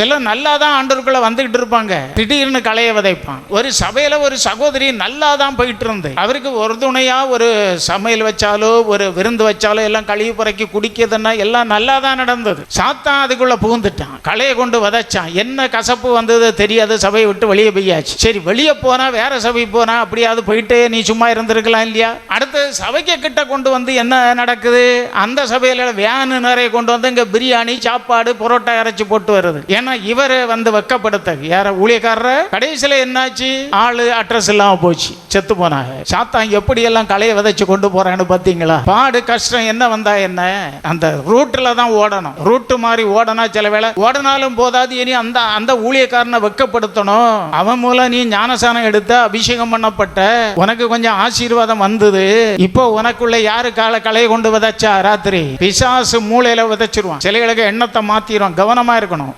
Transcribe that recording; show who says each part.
Speaker 1: சில நல்லா தான் ஆண்டவருக்குள்ள வந்துகிட்டு இருப்பாங்க. திடீர்னு களைய விதைப்பான். ஒரு சபையில ஒரு சகோதரி நல்லா தான் போயிட்டு இருந்து அவருக்கு ஒரு துணையா ஒரு சமையல் வச்சாலோ ஒரு விருந்து வச்சாலோ எல்லாம் கழிவு புறக்கி குடிக்கிறதுன்னா எல்லாம் நல்லா தான் நடந்தது. சாத்தான் அதுக்குள்ள புகுந்துட்டான். களையை கொண்டு விதைச்சான். என்ன கசப்பு வந்தது தெரியாது. சபையை விட்டு வெளியே போயாச்சு. சரி வெளியே போனா வேற சபை போனா அப்படியாவது போயிட்டே நீ சும்மா இருந்திருக்கலாம் இல்லையா? அடுத்து சபைக்கு கிட்ட கொண்டு வந்து என்ன நடக்குது? அந்த சபையில வேனு நிறைய கொண்டு வந்து இங்க பிரியாணி சாப்பாடு புரோட்டா இறைச்சி போட்டு வருது. ஏன்னா இவர் வந்து வெக்கப்படுத்த யார? ஊழியக்காரர்? கடைசியில என்னாச்சு? ஆளு அட்ரஸ் இல்லாம போச்சு. செத்து போனாங்க. சாத்தான் எப்படி எல்லாம் களையை விதைச்சு கொண்டு போறான்னு பாத்தீங்களா? பாடு கஷ்டம் என்ன வந்தா என்ன? அந்த ரூட்ல தான் ஓடணும். ரூட்டு மாதிரி ஓடனா சில வேளை ஓடனாலும் போதாது. இனி அந்த அந்த ஊழியக்காரனை வெக்கப்படுத்தணும். அவன் மூலம் நீ ஞானசானம் எடுத்த அபிஷேகம் பண்ணப்பட்ட. உனக்கு கொஞ்சம் ஆசீர்வாதம் வந்தது. இப்போ உனக்குள்ள யாரு கால கலையை கொண்டு விதைச்சா? ராத்திரி. பிசாசு மூளையில விதைச்சிருவான். சிலைகளுக்கு எண்ணத்தை மாத்திரும். கவனமா இருக்கணும்.